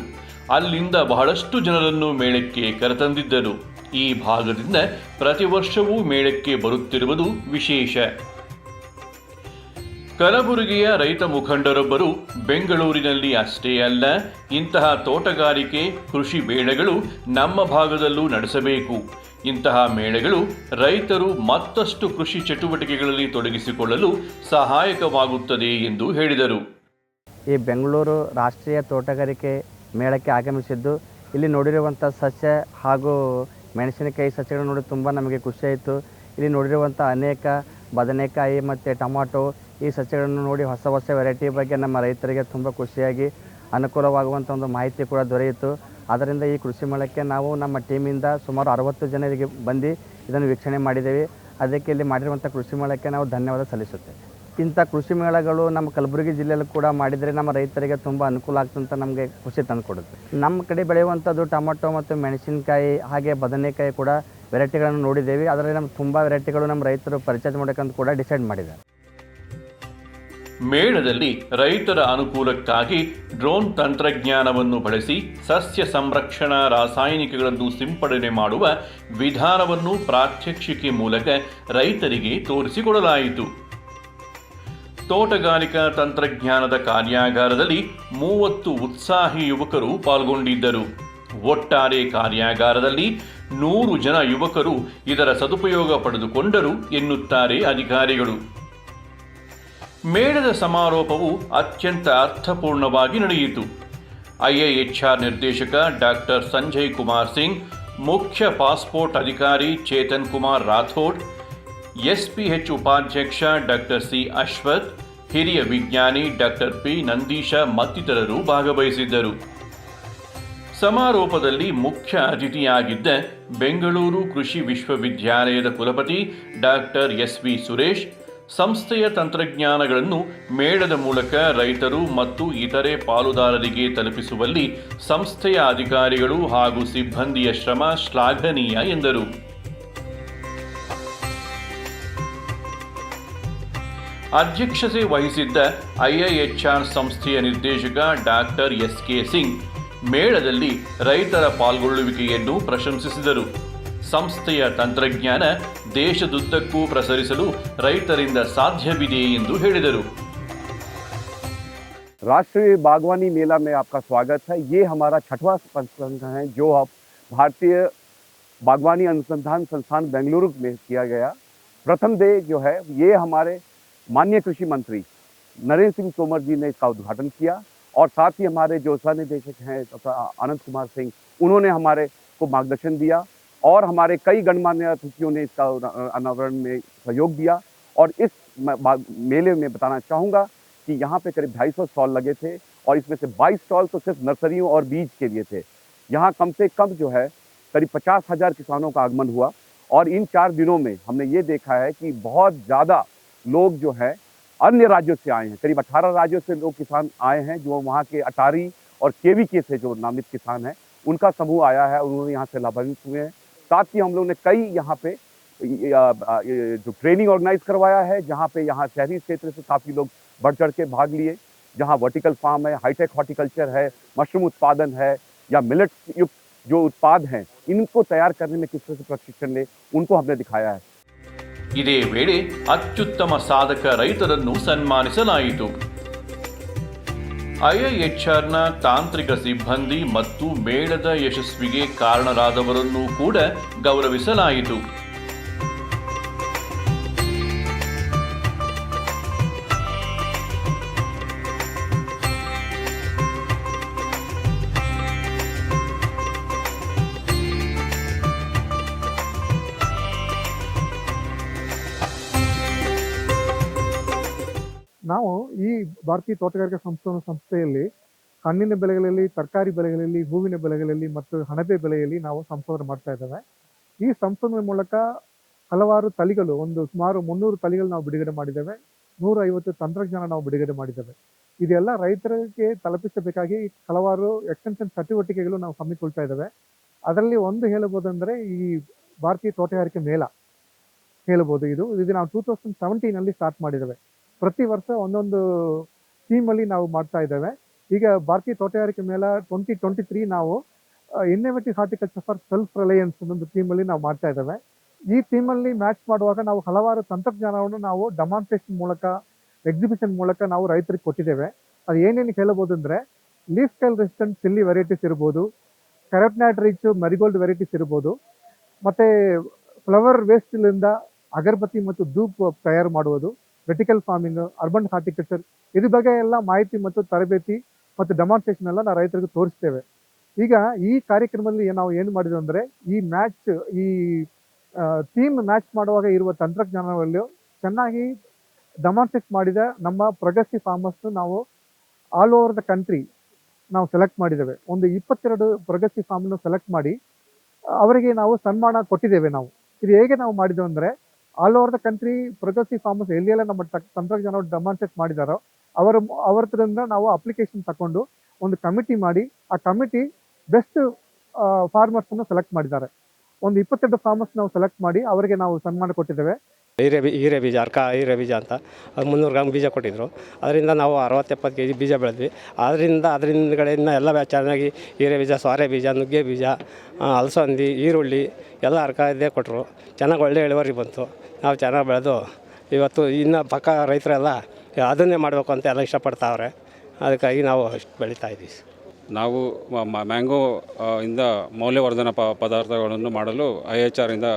ಅಲ್ಲಿಂದ ಬಹಳಷ್ಟು ಜನರನ್ನು ಮೇಳಕ್ಕೆ ಕರೆತಂದಿದ್ದರು. ಈ ಭಾಗದಿಂದ ಪ್ರತಿ ವರ್ಷವೂ ಮೇಳಕ್ಕೆ ಬರುತ್ತಿರುವುದು ವಿಶೇಷ. ಕಲಬುರಗಿಯ ರೈತ ಮುಖಂಡರೊಬ್ಬರು ಬೆಂಗಳೂರಿನಲ್ಲಿ ಅಷ್ಟೇ ಅಲ್ಲ, ಇಂತಹ ತೋಟಗಾರಿಕೆ, ಕೃಷಿ ಮೇಳಗಳು ನಮ್ಮ ಭಾಗದಲ್ಲೂ ನಡೆಸಬೇಕು. ಇಂತಹ ಮೇಳಗಳು ರೈತರು ಮತ್ತಷ್ಟು ಕೃಷಿ ಚಟುವಟಿಕೆಗಳಲ್ಲಿ ತೊಡಗಿಸಿಕೊಳ್ಳಲು ಸಹಾಯಕವಾಗುತ್ತದೆ ಎಂದು ಹೇಳಿದರು. ಈ ಬೆಂಗಳೂರು ರಾಷ್ಟ್ರೀಯ ತೋಟಗಾರಿಕೆ ಮೇಳಕ್ಕೆ ಆಗಮಿಸಿದ್ದು, ಇಲ್ಲಿ ನೋಡಿರುವಂಥ ಸಸ್ಯ ಹಾಗೂ ಮೆಣಸಿನಕಾಯಿ ಸಸ್ಯಗಳನ್ನು ನೋಡಿ ತುಂಬ ನಮಗೆ ಖುಷಿಯಾಯಿತು ಇಲ್ಲಿ ನೋಡಿರುವಂಥ ಅನೇಕ ಬದನೆಕಾಯಿ ಮತ್ತು ಟೊಮಾಟೊ ಈ ಸಸ್ಯಗಳನ್ನು ನೋಡಿ ಹೊಸ ಹೊಸ ವೆರೈಟಿ ಬಗ್ಗೆ ನಮ್ಮ ರೈತರಿಗೆ ತುಂಬ ಖುಷಿಯಾಗಿ ಅನುಕೂಲವಾಗುವಂಥ ಒಂದು ಮಾಹಿತಿ ಕೂಡ ದೊರೆಯಿತು. ಆದ್ದರಿಂದ ಈ ಕೃಷಿ ಮೇಳಕ್ಕೆ ನಾವು ನಮ್ಮ ಟೀಮಿಂದ ಸುಮಾರು ಅರವತ್ತು ಜನರಿಗೆ ಬಂದು ಇದನ್ನು ವೀಕ್ಷಣೆ ಮಾಡಿದ್ದೇವೆ. ಅದಕ್ಕೆ ಇಲ್ಲಿ ಮಾಡಿರುವಂಥ ಕೃಷಿ ಮೇಳಕ್ಕೆ ನಾವು ಧನ್ಯವಾದ ಸಲ್ಲಿಸುತ್ತೇವೆ. ಇಂಥ ಕೃಷಿ ಮೇಳಗಳು ನಮ್ಮ ಕಲಬುರಗಿ ಜಿಲ್ಲೆಯಲ್ಲೂ ಕೂಡ ಮಾಡಿದರೆ ನಮ್ಮ ರೈತರಿಗೆ ತುಂಬ ಅನುಕೂಲ ಆಗ್ತಂತ ನಮಗೆ ಖುಷಿ ತಂದುಕೊಡುತ್ತೆ ನಮ್ಮ ಕಡೆ ಬೆಳೆಯುವಂಥದ್ದು ಟೊಮೊಟೊ ಮತ್ತು ಮೆಣಸಿನಕಾಯಿ ಹಾಗೆ ಬದನೆಕಾಯಿ ಕೂಡ ವೆರೈಟಿಗಳನ್ನು ನೋಡಿದ್ದೇವೆ. ಅದರಲ್ಲಿ ನಮ್ಮ ತುಂಬ ವೆರೈಟಿಗಳು ನಮ್ಮ ರೈತರು ಪರಿಚಯ ಮಾಡೋಕ್ಕಂತ ಕೂಡ ಡಿಸೈಡ್ ಮಾಡಿದ್ದಾರೆ. ಮೇಳದಲ್ಲಿ ರೈತರ ಅನುಕೂಲಕ್ಕಾಗಿ ಡ್ರೋನ್ ತಂತ್ರಜ್ಞಾನವನ್ನು ಬಳಸಿ ಸಸ್ಯ ಸಂರಕ್ಷಣಾ ರಾಸಾಯನಿಕಗಳನ್ನು ಸಿಂಪಡಣೆ ಮಾಡುವ ವಿಧಾನವನ್ನು ಪ್ರಾತ್ಯಕ್ಷಿಕೆ ಮೂಲಕ ರೈತರಿಗೆ ತೋರಿಸಿಕೊಡಲಾಯಿತು. ತೋಟಗಾರಿಕಾ ತಂತ್ರಜ್ಞಾನದ ಕಾರ್ಯಾಗಾರದಲ್ಲಿ ಮೂವತ್ತು ಉತ್ಸಾಹಿ ಯುವಕರು ಪಾಲ್ಗೊಂಡಿದ್ದರು. ಒಟ್ಟಾರೆ ಕಾರ್ಯಾಗಾರದಲ್ಲಿ ನೂರು ಜನ ಯುವಕರು ಇದರ ಸದುಪಯೋಗ ಪಡೆದುಕೊಂಡರು ಎನ್ನುತ್ತಾರೆ ಅಧಿಕಾರಿಗಳು. ಮೇಳದ ಸಮಾರೋಪವು ಅತ್ಯಂತ ಅರ್ಥಪೂರ್ಣವಾಗಿ ನಡೆಯಿತು. ಐಎಎಚ್ಆರ್ ನಿರ್ದೇಶಕ ಡಾಕ್ಟರ್ ಸಂಜಯ್ ಕುಮಾರ್ ಸಿಂಗ್, ಮುಖ್ಯ ಪಾಸ್ಪೋರ್ಟ್ ಅಧಿಕಾರಿ ಚೇತನ್ ಕುಮಾರ್ ರಾಥೋಡ್ ಎಸ್ಪಿಎಚ್ ಉಪಾಧ್ಯಕ್ಷ ಡಾಕ್ಟರ್ ಸಿ. ಅಶ್ವಥ್, ಹಿರಿಯ ವಿಜ್ಞಾನಿ ಡಾಕ್ಟರ್ ಪಿ. ನಂದೀಶ ಮತ್ತಿತರರು ಭಾಗವಹಿಸಿದ್ದರು. ಸಮಾರೋಪದಲ್ಲಿ ಮುಖ್ಯ ಅತಿಥಿಯಾಗಿದ್ದ ಬೆಂಗಳೂರು ಕೃಷಿ ವಿಶ್ವವಿದ್ಯಾಲಯದ ಕುಲಪತಿ ಡಾಕ್ಟರ್ ಎಸ್ ವಿ ಸುರೇಶ್ ಸಂಸ್ಥೆಯ ತಂತ್ರಜ್ಞಾನಗಳನ್ನು ಮೇಳದ ಮೂಲಕ ರೈತರು ಮತ್ತು ಇತರೆ ಪಾಲುದಾರರಿಗೆ ತಲುಪಿಸುವಲ್ಲಿ ಸಂಸ್ಥೆಯ ಅಧಿಕಾರಿಗಳು ಹಾಗೂ ಸಿಬ್ಬಂದಿಯ ಶ್ರಮ ಶ್ಲಾಘನೀಯ ಎಂದರು. ಅಧ್ಯಕ್ಷತೆ ವಹಿಸಿದ್ದ ಐಐಎಚ್ಆರ್ ಸಂಸ್ಥೆಯ ನಿರ್ದೇಶಕ ಡಾಕ್ಟರ್ ಎಸ್ ಕೆ ಸಿಂಗ್ ಮೇಳದಲ್ಲಿ ರೈತರ ಪಾಲ್ಗೊಳ್ಳುವಿಕೆಯನ್ನು ಪ್ರಶಂಸಿಸಿದರು. ಸಂಸ್ಥೆಯ ತಂತ್ರಜ್ಞಾನ ದೇಶದುದ್ದಕ್ಕೂ ಪ್ರಸರಿಸಲು ರೈತರಿಂದ ಸಾಧ್ಯವಿದೆ ಎಂದು ಹೇಳಿದರು राष्ट्रीय बागवानी मेला में आपका स्वागत है ये हमारा छठवां संस्करण है जो अब भारतीय बागवानी अनुसंधान संस्थान बेंगलुरु में किया गया प्रथम डे जो है ये हमारे माननीय कृषि मंत्री नरेंद्र सिंह तोमर जी ने इसका उद्घाटन किया और साथ ही हमारे जो सह निदेशक हैं डॉक्टर आनंद कुमार सिंह उन्होंने हमारे को मार्गदर्शन दिया और हमारे कई गणमान्य अतिथियों ने इसका अनावरण में सहयोग दिया। और इस मेले में बताना चाहूँगा कि यहाँ पे करीब 250 स्टॉल लगे थे और इसमें से 22 स्टॉल तो सिर्फ़ नर्सरियों और बीज के लिए थे। यहाँ कम से कम जो है करीब पचास हज़ार किसानों का आगमन हुआ और इन चार दिनों में हमने ये देखा है कि बहुत ज़्यादा लोग जो है अन्य राज्यों से आए हैं। करीब 18 राज्यों से लोग किसान आए हैं जो वहाँ के अटारी और केवी के से जो नामित किसान हैं, उनका समूह आया है और उन्होंने यहाँ से लाभान्वित हुए हैं। साथ ही हम लोग ने कई यहाँ पे ये, आ, आ, ये जो ट्रेनिंग ऑर्गेनाइज करवाया है जहाँ पे यहाँ शहरी क्षेत्र से काफ़ी लोग बढ़ चढ़ के भाग लिए जहाँ वर्टिकल फार्म है हाईटेक हॉर्टिकल्चर है मशरूम उत्पादन है या मिलेट युक्त जो उत्पाद हैं इनको तैयार करने में किस तरह से प्रशिक्षण ले उनको हमने दिखाया है ಇದೇ ವೇಳೆ ಅತ್ಯುತ್ತಮ ಸಾಧಕ ರೈತರನ್ನು ಸನ್ಮಾನಿಸಲಾಯಿತು ಐಐಎಚ್ಆರ್ನ ತಾಂತ್ರಿಕ ಸಿಬ್ಬಂದಿ ಮತ್ತು ಮೇಳದ ಯಶಸ್ವಿಗೆ ಕಾರಣರಾದವರನ್ನು ಕೂಡ ಗೌರವಿಸಲಾಯಿತು. ಭಾರತೀಯ ತೋಟಗಾರಿಕಾ ಸಂಸ್ಥಾನ ಸಂಸ್ಥೆಯಲ್ಲಿ ಹಣ್ಣಿನ ಬೆಳೆಗಳಲ್ಲಿ, ತರಕಾರಿ ಬೆಳೆಗಳಲ್ಲಿ, ಹೂವಿನ ಬೆಳೆಗಳಲ್ಲಿ ಮತ್ತು ಹಣಬೆ ಬೆಳೆಯಲ್ಲಿ ನಾವು ಸಂಶೋಧನೆ ಮಾಡ್ತಾ ಇದ್ದೇವೆ. ಈ ಸಂಶೋಧನೆ ಮೂಲಕ ಹಲವಾರು ತಳಿಗಳು, ಒಂದು ಸುಮಾರು ಮುನ್ನೂರು ತಳಿಗಳು ನಾವು ಬಿಡುಗಡೆ ಮಾಡಿದ್ದೇವೆ. ನೂರ ಐವತ್ತು ತಂತ್ರಜ್ಞಾನ ನಾವು ಬಿಡುಗಡೆ ಮಾಡಿದ್ದೇವೆ. ಇದೆಲ್ಲ ರೈತರಿಗೆ ತಲುಪಿಸಬೇಕಾಗಿ ಹಲವಾರು ಎಕ್ಸ್ಟೆನ್ಷನ್ ಚಟುವಟಿಕೆಗಳು ನಾವು ಹಮ್ಮಿಕೊಳ್ತಾ ಇದ್ದೇವೆ. ಅದರಲ್ಲಿ ಒಂದು ಹೇಳಬಹುದಂದ್ರೆ ಈ ಭಾರತೀಯ ತೋಟಗಾರಿಕೆ ಮೇಳ. ಹೇಳಬಹುದು ಇದು. ಇದು ನಾವು ಟೂ ತೌಸಂಡ್ ಸ್ಟಾರ್ಟ್ ಮಾಡಿದ್ದೇವೆ. ಪ್ರತಿ ವರ್ಷ ಒಂದೊಂದು ಥೀಮಲ್ಲಿ ನಾವು ಮಾಡ್ತಾ ಇದ್ದೇವೆ. ಈಗ ಭಾರತೀಯ ತೋಟಗಾರಿಕೆ ಮೇಳ ಟ್ವೆಂಟಿ ಟ್ವೆಂಟಿ ತ್ರೀ ನಾವು innovative horticulture for self reliance ಅನ್ನೊಂದು ಥೀಮಲ್ಲಿ ನಾವು ಮಾಡ್ತಾ ಇದ್ದೇವೆ. ಈ ಥೀಮಲ್ಲಿ ಮ್ಯಾಚ್ ಮಾಡುವಾಗ ನಾವು ಹಲವಾರು ತಂತ್ರಜ್ಞಾನವನ್ನು ನಾವು ಡೆಮಾನ್ಸ್ಟ್ರೇಷನ್ ಮೂಲಕ ಎಕ್ಸಿಬಿಷನ್ ಮೂಲಕ ನಾವು ರೈತರಿಗೆ ಕೊಟ್ಟಿದ್ದೇವೆ. ಅದು ಏನೇನು ಹೇಳಬಹುದು ಅಂದ್ರೆ leaf style resistant chilli varieties ಇರ್ಬೋದು ಕ್ಯಾರೆಟ್ನಾಟ್ ರಿಚ್ ಮರಿಗೋಲ್ಡ್ ವೆರೈಟೀಸ್ ಇರ್ಬೋದು, ಮತ್ತೆ ಫ್ಲವರ್ ವೇಸ್ಟ್ಲಿಂದ ಅಗರಬತ್ತಿ ಮತ್ತು ಧೂಪ್ ತಯಾರು ಮಾಡುವುದು. ವೆಟಿಕಲ್ ಫಾರ್ಮಿಂಗ್ ಅರ್ಬನ್ ಹಾರ್ಟಿಕಲ್ಚರ್ ಇದ್ರ ಬಗ್ಗೆ ಎಲ್ಲ ಮಾಹಿತಿ ಮತ್ತು ತರಬೇತಿ ಮತ್ತು ಡೆಮಾನ್ಸ್ಟ್ರೇಷನ್ ಎಲ್ಲ ನಾವು ರೈತರಿಗೆ ತೋರಿಸ್ತೇವೆ. ಈಗ ಈ ಕಾರ್ಯಕ್ರಮದಲ್ಲಿ ನಾವು ಏನು ಮಾಡಿದ್ವಿ ಅಂದರೆ ಈ ಮ್ಯಾಚ್ ಈ ಟೀಮ್ ಮ್ಯಾಚ್ ಮಾಡುವಾಗ ಇರುವ ತಂತ್ರಜ್ಞಾನದಲ್ಲಿ ಚೆನ್ನಾಗಿ ಡೆಮಾನ್ಸ್ಟ್ರೇಟ್ ಮಾಡಿದ ನಮ್ಮ ಪ್ರಗತಿ ಫಾರ್ಮರ್ಸ್ ನಾವು ಆಲ್ ಓವರ್ ದ ಕಂಟ್ರಿ ನಾವು ಸೆಲೆಕ್ಟ್ ಮಾಡಿದ್ದೇವೆ. ಒಂದು ಇಪ್ಪತ್ತೆರಡು ಪ್ರಗತಿ ಫಾರ್ಮ್ನ ಸೆಲೆಕ್ಟ್ ಮಾಡಿ ಅವರಿಗೆ ನಾವು ಸನ್ಮಾನ ಕೊಟ್ಟಿದ್ದೇವೆ ನಾವು. ಇದು ಹೇಗೆ ನಾವು ಮಾಡಿದ್ದೇವೆ ಅಂದ್ರೆ ಆಲ್ ಓವರ್ ದ ಕಂಟ್ರಿ ಪ್ರಗತಿ ಫಾರ್ಮರ್ಸ್ ಎಲ್ಲೆಲ್ಲ ನಮ್ಮ ತಂತ್ರಜ್ಞಾನ ಡೆಮಾನ್ಸ್ಟ್ರೇಟ್ ಮಾಡಿದಾರೋ, ಅವರ ಅವರದ್ರಿಂದ ನಾವು ಅಪ್ಲಿಕೇಶನ್ ತಕೊಂಡು ಒಂದು ಕಮಿಟಿ ಮಾಡಿ, ಆ ಕಮಿಟಿ ಬೆಸ್ಟ್ ಫಾರ್ಮರ್ಸ್ ಅನ್ನು ಸೆಲೆಕ್ಟ್ ಮಾಡಿದ್ದಾರೆ. ಒಂದು ಇಪ್ಪತ್ತೆರಡು ಫಾರ್ಮರ್ಸ್ ನಾವು ಸೆಲೆಕ್ಟ್ ಮಾಡಿ ಅವರಿಗೆ ನಾವು ಸನ್ಮಾನ ಕೊಟ್ಟಿದ್ದೇವೆ. ಹೀರೆ ಬೀ ಹೀರೆ ಬೀಜ ಅರ್ಕ ಹೀರೆ ಬೀಜ ಅಂತ ಅದು ಮುನ್ನೂರು ಗ್ರಾಮ್ ಬೀಜ ಕೊಟ್ಟಿದ್ದರು ಅದರಿಂದ ನಾವು ಅರವತ್ತೆಪ್ಪತ್ತು ಕೆ ಜಿ ಬೀಜ ಬೆಳೆದ್ವಿ. ಅದರಿಂದ, ಅದರಿಂದಗಳಿಂದ ಎಲ್ಲ ಚೆನ್ನಾಗಿ ಹೀರೆ ಬೀಜ ಸೋರೆ ಬೀಜ, ನುಗ್ಗೆ ಬೀಜ ಅಲಸಂದಿ, ಈರುಳ್ಳಿ ಎಲ್ಲ ಅರ್ಕ ಇದ್ದೇ ಕೊಟ್ಟರು ಚೆನ್ನಾಗಿ ಒಳ್ಳೆ ಇಳುವರಿ ಬಂತು. ನಾವು ಚೆನ್ನಾಗಿ ಬೆಳೆದು ಇವತ್ತು ಇನ್ನು ಪಕ್ಕ ರೈತರೆಲ್ಲ ಅದನ್ನೇ ಮಾಡಬೇಕು ಅಂತ ಎಲ್ಲ ಇಷ್ಟಪಡ್ತಾವ್ರೆ. ಅದಕ್ಕಾಗಿ ನಾವು ಅಷ್ಟು ಬೆಳೀತಾ ಇದ್ದೀವಿ. ನಾವು ಮ್ಯಾಂಗೋ ಇಂದ ಮೌಲ್ಯವರ್ಧನ ಪದಾರ್ಥಗಳನ್ನು ಮಾಡಲು ಐ ಎಚ್ ಆರಿಂದ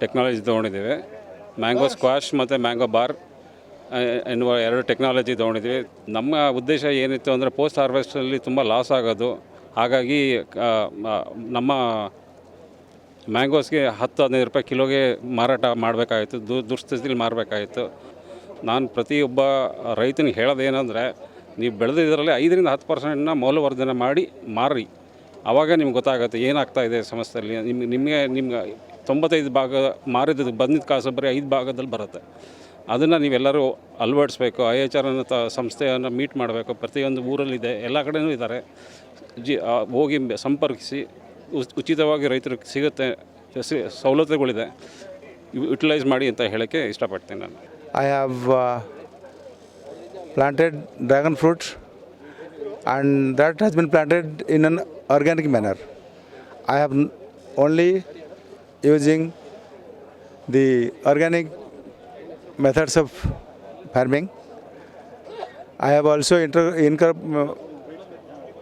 ಟೆಕ್ನಾಲಜಿ ತೊಗೊಂಡಿದ್ದೇವೆ. ಮ್ಯಾಂಗೋ ಸ್ಕ್ವಾಶ್ ಮತ್ತು ಮ್ಯಾಂಗೋ ಬಾರ್ ಎನ್ನುವ ಎರಡು ಟೆಕ್ನಾಲಜಿ ತೊಗೊಂಡಿದ್ದೀವಿ. ನಮ್ಮ ಉದ್ದೇಶ ಏನಿತ್ತು ಅಂದರೆ ಪೋಸ್ಟ್ ಹಾರ್ವೆಸ್ಟಲ್ಲಿ ತುಂಬ ಲಾಸ್ ಆಗೋದು. ಹಾಗಾಗಿ ನಮ್ಮ ಮ್ಯಾಂಗೋಸ್ಗೆ ಹತ್ತು, ಹದಿನೈದು ರೂಪಾಯಿ ಕಿಲೋಗೆ ಮಾರಾಟ ಮಾಡಬೇಕಾಗಿತ್ತು. ದು ದುಸ್ಥಿತಿಲಿ ಮಾರಬೇಕಾಗಿತ್ತು. ನಾನು ಪ್ರತಿಯೊಬ್ಬ ರೈತನಿಗೆ ಹೇಳೋದೇನೆಂದರೆ ನೀವು ಬೆಳೆದಿದ್ದರಲ್ಲಿ ಐದರಿಂದ ಹತ್ತು ಪರ್ಸೆಂಟ್ನ ಮೌಲ್ಯವರ್ಧನೆ ಮಾಡಿ ಮಾರಿ ಆವಾಗ ನಿಮ್ಗೆ ಗೊತ್ತಾಗುತ್ತೆ ಏನಾಗ್ತಾ ಇದೆ ಸಮಸ್ಯೆಯಲ್ಲಿ. ನಿಮ್ಗೆ ನಿಮಗೆ ನಿಮ್ಗೆ ತೊಂಬತ್ತೈದು ಭಾಗ ಮಾರಿದ ಬಂದಿದ್ದ ಕಾಸು ಬರೀ ಐದು ಭಾಗದಲ್ಲಿ ಬರುತ್ತೆ. ಅದನ್ನು ನೀವೆಲ್ಲರೂ ಅಳವಡಿಸ್ಬೇಕು. ಐ ಎಚ್ ಆರ್ ಅನ್ನೋ ತ ಸಂಸ್ಥೆಯನ್ನು ಮೀಟ್ ಮಾಡಬೇಕು. ಪ್ರತಿಯೊಂದು ಊರಲ್ಲಿದೆ. ಎಲ್ಲ ಕಡೆಯೂ ಇದ್ದಾರೆ. ಜಿ ಹೋಗಿ ಸಂಪರ್ಕಿಸಿ ಉಚ್- ಉಚಿತವಾಗಿ ರೈತರಿಗೆ ಸಿಗುತ್ತೆ ಸವಲತ್ತುಗಳಿದೆ. ಯುಟಿಲೈಸ್ ಮಾಡಿ ಅಂತ ಹೇಳೋಕ್ಕೆ ಇಷ್ಟಪಡ್ತೀನಿ ನಾನು. I uh, planted dragon fruit and that has been planted in an organic manner. I have only using the organic methods of farming. I have also inter, incrop, uh,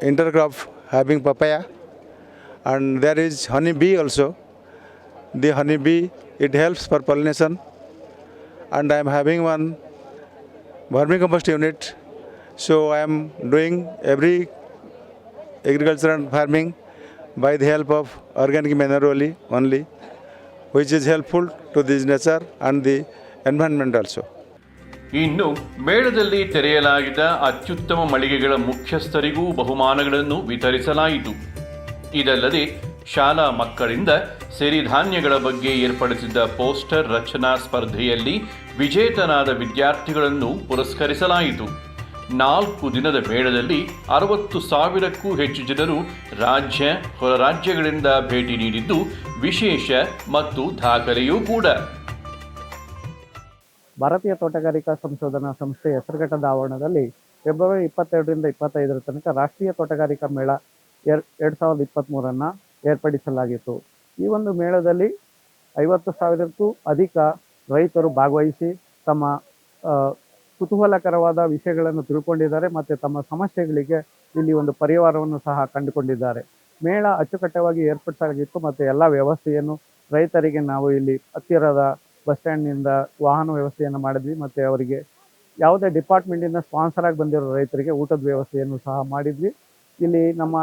intercrop having papaya and there is honey bee also. The honey bee it helps for pollination and I am having one vermicompost unit. So I am doing every and farming by the help of organic manure only, only, which is helpful to this nature and the environment also. ಇನ್ನು ಮೇಳದಲ್ಲಿ ತೆರೆಯಲಾಗಿದ್ದ ಅತ್ಯುತ್ತಮ ಮಳಿಗೆಗಳ ಮುಖ್ಯಸ್ಥರಿಗೂ ಬಹುಮಾನಗಳನ್ನು ವಿತರಿಸಲಾಯಿತು ಇದಲ್ಲದೆ ಶಾಲಾ ಮಕ್ಕಳಿಂದ ಸಿರಿಧಾನ್ಯಗಳ ಬಗ್ಗೆ ಏರ್ಪಡಿಸಿದ್ದ ಪೋಸ್ಟರ್ ರಚನಾ ಸ್ಪರ್ಧೆಯಲ್ಲಿ ವಿಜೇತನಾದ ವಿದ್ಯಾರ್ಥಿಗಳನ್ನು ಪುರಸ್ಕರಿಸಲಾಯಿತು. ನಾಲ್ಕು ದಿನದ ಮೇಳದಲ್ಲಿ ಅರವತ್ತು ಸಾವಿರಕ್ಕೂ ಹೆಚ್ಚು ಜನರು ರಾಜ್ಯ, ಹೊರ ರಾಜ್ಯಗಳಿಂದ ಭೇಟಿ ನೀಡಿದ್ದು ವಿಶೇಷ ಮತ್ತು ದಾಖಲೆಯೂ ಕೂಡ. ಭಾರತೀಯ ತೋಟಗಾರಿಕಾ ಸಂಶೋಧನಾ ಸಂಸ್ಥೆ ಹೆಸರುಘಟ್ಟದ ಆವರಣದಲ್ಲಿ ಫೆಬ್ರವರಿ ಇಪ್ಪತ್ತೆರಡರಿಂದ ಇಪ್ಪತ್ತೈದರ ತನಕ ರಾಷ್ಟ್ರೀಯ ತೋಟಗಾರಿಕಾ ಮೇಳ ಎರ್ ಎರಡು ಸಾವಿರದ ಇಪ್ಪತ್ತ್ಮೂರನ್ನು ಏರ್ಪಡಿಸಲಾಗಿತ್ತು. ಈ ಒಂದು ಮೇಳದಲ್ಲಿ ಐವತ್ತು ಸಾವಿರಕ್ಕೂ ಅಧಿಕ ರೈತರು ಭಾಗವಹಿಸಿ ತಮ್ಮ ಕುತೂಹಲಕರವಾದ ವಿಷಯಗಳನ್ನು ತಿಳ್ಕೊಂಡಿದ್ದಾರೆ ಮತ್ತು ತಮ್ಮ ಸಮಸ್ಯೆಗಳಿಗೆ ಇಲ್ಲಿ ಒಂದು ಪರಿಹಾರವನ್ನು ಸಹ ಕಂಡುಕೊಂಡಿದ್ದಾರೆ. ಮೇಳ ಅಚ್ಚುಕಟ್ಟವಾಗಿ ಏರ್ಪಡಿಸಲಾಗಿತ್ತು ಮತ್ತು ಎಲ್ಲ ವ್ಯವಸ್ಥೆಯನ್ನು ರೈತರಿಗೆ ನಾವು ಇಲ್ಲಿ ಹತ್ತಿರದ ಬಸ್ ಸ್ಟ್ಯಾಂಡ್ನಿಂದ ವಾಹನ ವ್ಯವಸ್ಥೆಯನ್ನು ಮಾಡಿದ್ವಿ ಮತ್ತು ಅವರಿಗೆ ಯಾವುದೇ ಡಿಪಾರ್ಟ್ಮೆಂಟಿಂದ ಸ್ಪಾನ್ಸರ್ ಆಗಿ ಬಂದಿರೋ ರೈತರಿಗೆ ಊಟದ ವ್ಯವಸ್ಥೆಯನ್ನು ಸಹ ಮಾಡಿದ್ವಿ. ಇಲ್ಲಿ ನಮ್ಮ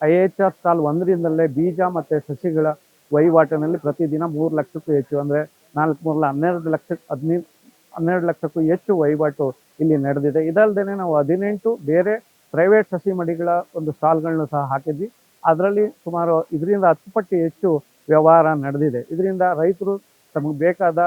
ಐ ಎಚ್ ಆರ್ ಸ್ಟಾಲ್ ಒಂದರಿಂದಲೇ ಬೀಜ ಮತ್ತು ಸಸಿಗಳ ವಹಿವಾಟಿನಲ್ಲಿ ಪ್ರತಿದಿನ ಮೂರು ಲಕ್ಷಕ್ಕೂ ಹೆಚ್ಚು, ಅಂದರೆ ನಾಲ್ಕು ಮೂರಲ ಹನ್ನೆರಡು ಲಕ್ಷ ಹದಿನೈದು ಹನ್ನೆರಡು ಲಕ್ಷಕ್ಕೂ ಹೆಚ್ಚು ವಹಿವಾಟು ಇಲ್ಲಿ ನಡೆದಿದೆ. ಇದಲ್ಲದೆ ನಾವು ಹದಿನೆಂಟು ಬೇರೆ ಪ್ರೈವೇಟ್ ಸಸಿ ಮಡಿಗಳ ಒಂದು ಸ್ಟಾಲ್ಗಳನ್ನು ಸಹ ಹಾಕಿದ್ವಿ. ಅದರಲ್ಲಿ ಸುಮಾರು ಇದರಿಂದ ಹತ್ತು ಪಟ್ಟು ಹೆಚ್ಚು ವ್ಯವಹಾರ ನಡೆದಿದೆ. ಇದರಿಂದ ರೈತರು ತಮಗೆ ಬೇಕಾದ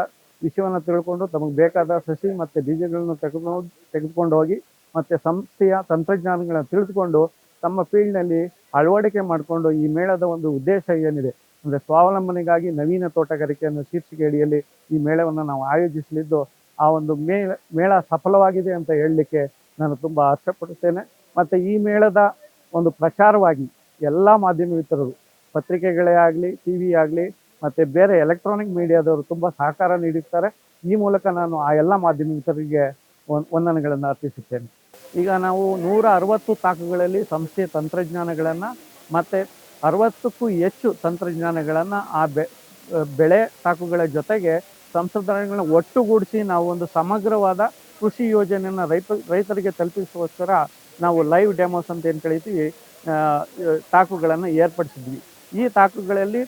ವಿಷಯವನ್ನು ತಿಳ್ಕೊಂಡು ತಮಗೆ ಬೇಕಾದ ಸಸಿ ಮತ್ತು ಬೀಜಗಳನ್ನು ತೆಗೆದುಕೊಂಡು ತೆಗೆದುಕೊಂಡು ಹೋಗಿ ಮತ್ತು ಸಂಸ್ಥೆಯ ತಂತ್ರಜ್ಞಾನಗಳನ್ನು ತಿಳಿದುಕೊಂಡು ತಮ್ಮ ಫೀಲ್ಡ್ನಲ್ಲಿ ಅಳವಡಿಕೆ ಮಾಡಿಕೊಂಡು ಈ ಮೇಳದ ಒಂದು ಉದ್ದೇಶ ಏನಿದೆ? ಅಂದರೆ ಸ್ವಾವಲಂಬನೆಗಾಗಿ ನವೀನ ತೋಟಗಾರಿಕೆಯನ್ನು ಶೀರ್ಷಿಕೆ ಅಡಿಯಲ್ಲಿ ಈ ಮೇಳವನ್ನು ನಾವು ಆಯೋಜಿಸಲಿದ್ದು, ಆ ಒಂದು ಮೇಳ ಮೇಳ ಸಫಲವಾಗಿದೆ ಅಂತ ಹೇಳಲಿಕ್ಕೆ ನಾನು ತುಂಬ ಪಡುತ್ತೇನೆ ಮತ್ತು ಈ ಮೇಳದ ಒಂದು ಪ್ರಚಾರವಾಗಿ ಎಲ್ಲ ಮಾಧ್ಯಮ ವಿತರರು ಪತ್ರಿಕೆಗಳೇ ಆಗಲಿ ಟಿ ವಿ ಆಗಲಿ, ಮತ್ತು ಬೇರೆ ಎಲೆಕ್ಟ್ರಾನಿಕ್ ಮೀಡಿಯಾದವರು ತುಂಬ ಸಹಕಾರ ನೀಡುತ್ತಾರೆ ಈ ಮೂಲಕ ನಾನು ಆ ಎಲ್ಲ ಮಾಧ್ಯಮ ವಿತರರಿಗೆ ವಂದನೆಗಳನ್ನು ಅರ್ಪಿಸುತ್ತೇನೆ. ಈಗ ನಾವು ನೂರ ಅರವತ್ತು ತಾಕುಗಳಲ್ಲಿ ಸಂಸ್ಥೆಯ ತಂತ್ರಜ್ಞಾನಗಳನ್ನು ಮತ್ತು ಅರವತ್ತಕ್ಕೂ ಹೆಚ್ಚು ತಂತ್ರಜ್ಞಾನಗಳನ್ನು ಆ ಬೆ, ಬೆಳೆ ತಾಕುಗಳ ಜೊತೆಗೆ ಸಂಶೋಧನೆಗಳನ್ನ ಒಟ್ಟುಗೂಡಿಸಿ ನಾವು ಒಂದು ಸಮಗ್ರವಾದ ಕೃಷಿ ಯೋಜನೆಯನ್ನು ರೈತ, ರೈತರಿಗೆ ತಲುಪಿಸೋಸ್ಕರ ನಾವು ಲೈವ್ ಡೆಮೋಸ್ ಅಂತ ಏನು ಕರಿತೀವಿ ತಾಕುಗಳನ್ನು ಏರ್ಪಡಿಸಿದ್ವಿ. ಈ ತಾಕುಗಳಲ್ಲಿ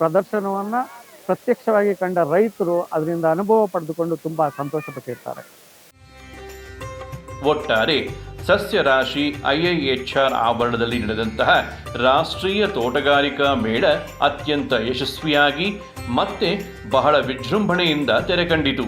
ಪ್ರದರ್ಶನವನ್ನು ಪ್ರತ್ಯಕ್ಷವಾಗಿ ಕಂಡ ರೈತರು ಅದರಿಂದ ಅನುಭವ ಪಡೆದುಕೊಂಡು ತುಂಬ ಸಂತೋಷಪಟ್ಟಿರ್ತಾರೆ. ಒಟ್ಟಾರೆ ಸಸ್ಯರಾಶಿ ಐಐಎಚ್ಆರ್ ಆವರಣದಲ್ಲಿ ನಡೆದಂತಹ ರಾಷ್ಟ್ರೀಯ ತೋಟಗಾರಿಕಾ ಮೇಳ ಅತ್ಯಂತ ಯಶಸ್ವಿಯಾಗಿ ಮತ್ತೆ ಬಹಳ ವಿಜೃಂಭಣೆಯಿಂದ ತೆರೆಕಂಡಿತು.